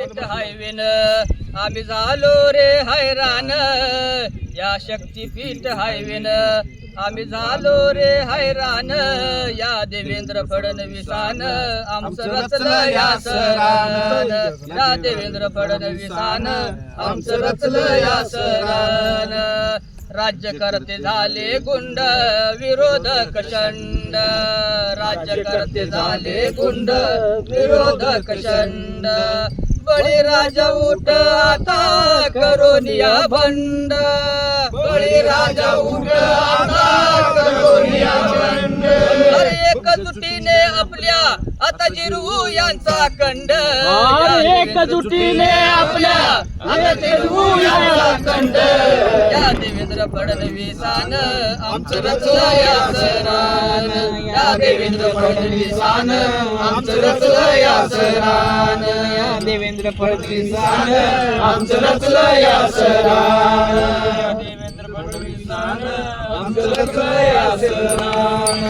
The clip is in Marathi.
हायवेन आम्ही झालो रे हैराण. या शक्तीपीठ हायवेन आम्ही झालो रे हैराण. या देवेंद्र फडणवीसान आमचं रचलं या सरान. या देवेंद्र फडणवीसान आमचं रचलं या सरान. राज्यकर्ते झाले गुंड विरोधक शंड. राज्यकर्ते झाले गुंड विरोधक शंड. बळीराजा उठ आता करोनिया भंड बळीराजा उठ आता करोनिया भंड एकजुटीने आपल्या आता जिरवू यांचा कंड एकजुटीने आपल्या आता जिरवू यांचा कंड या देवेंद्र फडणवीसान आमचं रचलं या सरान या देवेंद्र फडणवीसान आमचं रचलं या सरान देवेंद्र फडणवीसान आमचं रचलं या सरान. देवेंद्र फडणवीसान आमचं रचलं या सरान.